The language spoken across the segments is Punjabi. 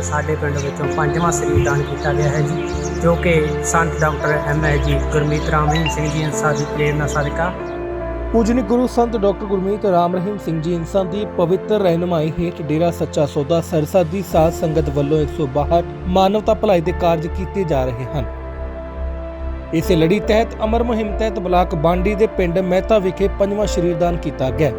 ਅੱਜ ਸਾਡੇ ਪਿੰਡ ਵਿੱਚੋਂ ਪੰਜਵਾਂ ਸਰੀਰ ਦਾਨ ਕੀਤਾ ਗਿਆ ਹੈ ਜੀ, ਜੋ ਕਿ ਸੰਤ ਡਾਕਟਰ ਐਮ ਐ ਜੀ ਗੁਰਮੀਤ ਰਾਮ ਰਹੀਮ ਸਿੰਘ ਜੀ ਅੰਸਾ ਦੀ ਪ੍ਰੇਰਨਾ ਸਦਕਾ ਪੂਜਨੀਕ ਗੁਰੂ ਸੰਤ ਡਾਕਟਰ ਗੁਰਮੀਤ ਰਾਮ ਰਹੀਮ ਸਿੰਘ ਜੀ ਇਨਸਾਨ ਦੀ ਪਵਿੱਤਰ ਰਹਿਨੁਮਾਈ ਹੇਠ ਡੇਰਾ ਸੱਚਾ ਸੌਦਾ ਸਰਸਾ ਦੀ ਸਾਧ ਸੰਗਤ ਵੱਲੋਂ 162 ਮਾਨਵਤਾ ਭਲਾਈ ਦੇ ਕਾਰਜ ਕੀਤੇ ਜਾ ਰਹੇ ਹਨ। ਇਸੇ ਲੜੀ ਤਹਿਤ ਅਮਰ ਮੁਹਿੰਮ ਤਹਿਤ ਬਲਾਕ ਬਾਂਡੀ ਦੇ ਪਿੰਡ ਮਹਿਤਾ ਵਿਖੇ ਪੰਜਵਾਂ ਸ਼ਰੀਰਦਾਨ ਕੀਤਾ ਗਿਆ।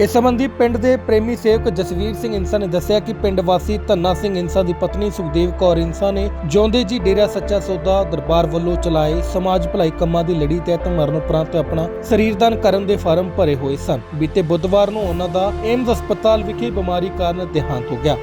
ਇਸ ਸੰਬੰਧੀ ਪਿੰਡ ਦੇ ਪ੍ਰੇਮੀ ਸੇਵਕ ਜਸਵੀਰ ਸਿੰਘ ਇਨਸਾ ਨੇ ਦੱਸਿਆ ਕਿ ਪਿੰਡ ਵਾਸੀ ਧੰਨਾ ਸਿੰਘ ਇਨਸਾ ਦੀ ਪਤਨੀ ਸੁਖਦੇਵ ਕੌਰ ਇਨਸਾ ਨੇ ਜਿਉਂਦੇ ਜੀ ਡੇਰਾ ਸੱਚਾ ਸੌਦਾ ਦਰਬਾਰ ਵੱਲੋਂ ਚਲਾਏ ਸਮਾਜ ਭਲਾਈ ਕੰਮਾਂ ਦੀ ਲੜੀ ਤਹਿਤ ਮਰਨ ਉਪਰੰਤ ਆਪਣਾ ਸਰੀਰਦਾਨ ਕਰਨ ਦੇ ਫਾਰਮ ਭਰੇ ਹੋਏ ਸਨ। ਬੀਤੇ ਬੁੱਧਵਾਰ ਨੂੰ ਉਹਨਾਂ ਦਾ ਏਮਜ਼ ਹਸਪਤਾਲ ਵਿਖੇ ਬਿਮਾਰੀ ਕਾਰਨ ਦੇਹਾਂਤ ਹੋ ਗਿਆ।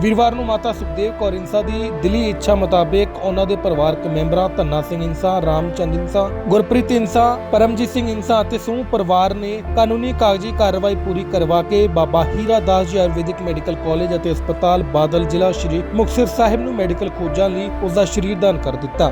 ਵੀਰਵਾਰ ਨੂੰ ਮਾਤਾ ਸੁਖਦੇਵ ਕੌਰ ਇਨਸਾ ਦੀ ਦਿਲੀ ਇੱਛਾ ਮੁਤਾਬਕ ਉਹਨਾਂ ਦੇ ਪਰਿਵਾਰਕ ਮੈਂਬਰਾਂ ਧੰਨਾ ਸਿੰਘ ਇਨਸਾ, ਰਾਮਚੰਦ ਇੰਸਾ ਗੁਰਪ੍ਰੀਤ ਇਨਸਾ, ਪਰਮਜੀਤ ਸਿੰਘ ਇੰਸਾ ਅਤੇ ਸਮੂਹ ਪਰਿਵਾਰ ਨੇ ਕਾਨੂੰਨੀ ਕਾਗਜ਼ੀ ਕਾਰਵਾਈ ਪੂਰੀ ਕਰਵਾ ਕੇ ਬਾਬਾ ਹੀਰਾ ਦਾਸ ਜੀ ਆਯੁਰਵੈਦਿਕ ਮੈਡੀਕਲ ਕਾਲਜ ਅਤੇ ਹਸਪਤਾਲ ਬਾਦਲ ਜ਼ਿਲ੍ਹਾ ਸ਼੍ਰੀ ਮੁਕਤਸਰ ਸਾਹਿਬ ਨੂੰ ਮੈਡੀਕਲ ਖੋਜਾਂ ਲਈ ਉਸ ਦਾ ਸ਼ਰੀਰਦਾਨ ਕਰ ਦਿੱਤਾ।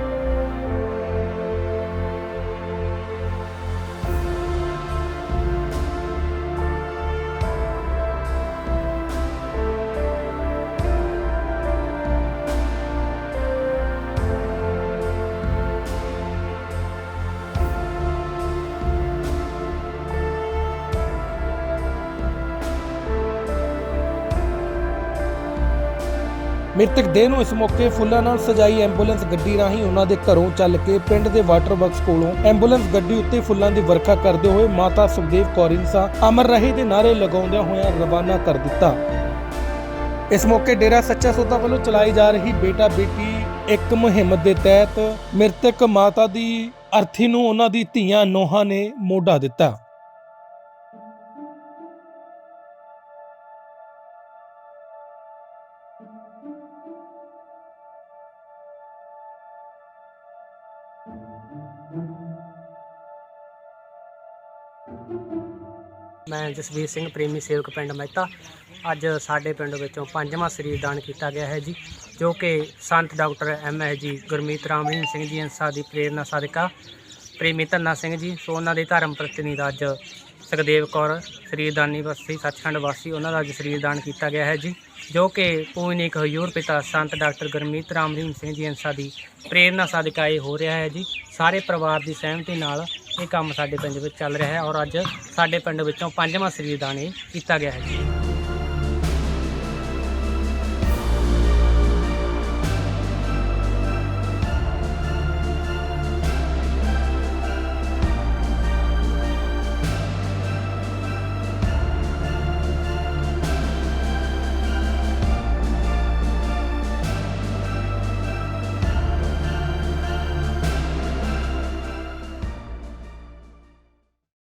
ਮ੍ਰਿਤਕ ਦੇਹ ਨੂੰ ਇਸ ਮੌਕੇ ਫੁੱਲਾਂ ਨਾਲ ਸਜਾਈ ਐਂਬੂਲੈਂਸ ਗੱਡੀ ਰਾਹੀਂ ਉਹਨਾਂ ਦੇ ਘਰੋਂ ਚੱਲ ਕੇ ਪਿੰਡ ਦੇ ਵਾਟਰ ਬਾਕਸ ਕੋਲੋਂ ਐਂਬੂਲੈਂਸ ਗੱਡੀ ਉੱਤੇ ਫੁੱਲਾਂ ਦੀ ਵਰਖਾ ਕਰਦੇ ਹੋਏ ਮਾਤਾ ਸੁਖਦੇਵ ਕੌਰ ਇਨਸਾ, ਅਮਰ ਰਹੇ ਦੇ ਨਾਰੇ ਲਗਾਉਂਦਿਆਂ ਹੋਇਆਂ ਰਵਾਨਾ ਕਰ ਦਿੱਤਾ। ਇਸ ਮੌਕੇ ਡੇਰਾ ਸੱਚਾ ਸੌਦਾ ਵੱਲੋਂ ਚਲਾਈ ਜਾ ਰਹੀ ਬੇਟਾ ਬੇਟੀ ਇੱਕ ਮੁਹਿੰਮ ਦੇ ਤਹਿਤ ਮ੍ਰਿਤਕ ਮਾਤਾ ਦੀ ਅਰਥੀ ਨੂੰ ਉਹਨਾਂ ਦੀ ਧੀਆਂ ਨੋਹਾਂ ਨੇ ਮੋਢਾ ਦਿੱਤਾ। ਮੈਂ ਜਸਵੀਰ ਸਿੰਘ, ਪ੍ਰੇਮੀ ਸੇਵਕ ਪਿੰਡ ਮਹਿਤਾ। ਅੱਜ ਸਾਡੇ ਪਿੰਡ ਵਿੱਚੋਂ ਪੰਜਵਾਂ ਸਰੀਰ ਦਾਨ ਕੀਤਾ ਗਿਆ ਹੈ ਜੀ, ਜੋ ਕਿ ਸੰਤ ਡਾਕਟਰ ਐਮ ਐ ਜੀ ਗੁਰਮੀਤ ਰਾਮ ਸਿੰਘ ਜੀ ਅੰਸਾ ਦੀ ਪ੍ਰੇਰਨਾ ਸਦਕਾ ਪ੍ਰੇਮੀ ਧੰਨਾ ਸਿੰਘ ਜੀ, ਸੋ ਉਹਨਾਂ ਦੇ ਧਰਮ ਪ੍ਰਤੀਨਿਧ ਅੱਜ ਸੁਖਦੇਵ ਕੌਰ ਸਰੀਰਦਾਨੀ ਵਾਸੀ ਸੱਚਖੰਡ ਵਾਸੀ, ਉਹਨਾਂ ਦਾ ਅੱਜ ਸਰੀਰਦਾਨ ਕੀਤਾ ਗਿਆ ਹੈ ਜੀ, ਜੋ ਕਿ ਪੂਜਨੀਕ ਹਯੂਰ ਪਿਤਾ ਸੰਤ ਡਾਕਟਰ ਗੁਰਮੀਤ ਰਾਮ ਰਹੀਮ ਸਿੰਘ ਜੀ ਅੰਸਾ ਦੀ ਪ੍ਰੇਰਨਾ ਸਦਕਾ ਇਹ ਹੋ ਰਿਹਾ ਹੈ ਜੀ। ਸਾਰੇ ਪਰਿਵਾਰ ਦੀ ਸਹਿਮਤੀ ਨਾਲ ਇਹ ਕੰਮ ਸਾਡੇ ਪਿੰਡ ਵਿੱਚ ਚੱਲ ਰਿਹਾ ਹੈ ਔਰ ਅੱਜ ਸਾਡੇ ਪਿੰਡ ਵਿੱਚੋਂ ਪੰਜਵਾਂ ਸਰੀਰਦਾਨ ਇਹ ਕੀਤਾ ਗਿਆ ਹੈ ਜੀ।